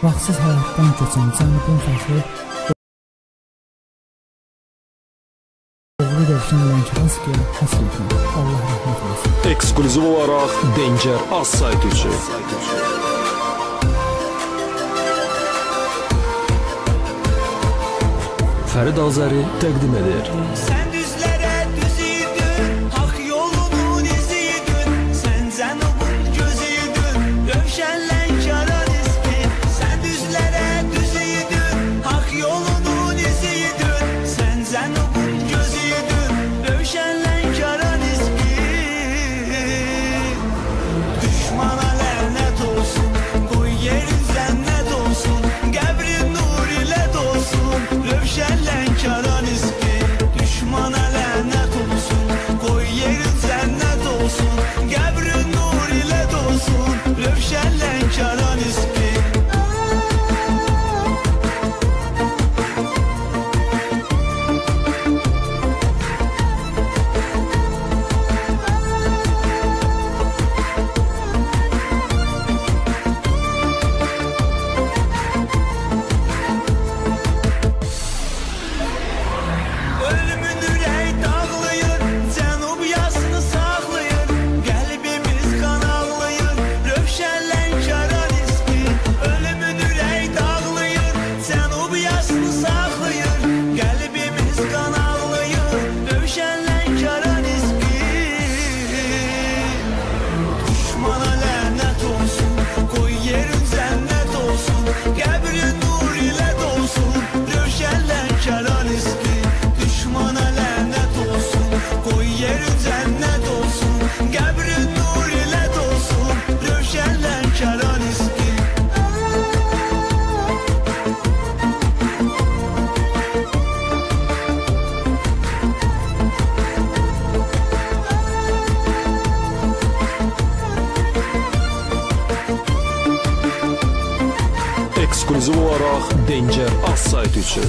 Vaxtsız həyatdan keçən Cənubun fəxri oğlu Rövşən Lənkəranskiyə həsr edilir. Allah rəhmət eylesin. Ekskluziv olaraq Danger Az sayt üçün. Fərid Azəri təqdim edir. Sən ekskluziv olaraq Danger Outside üçün.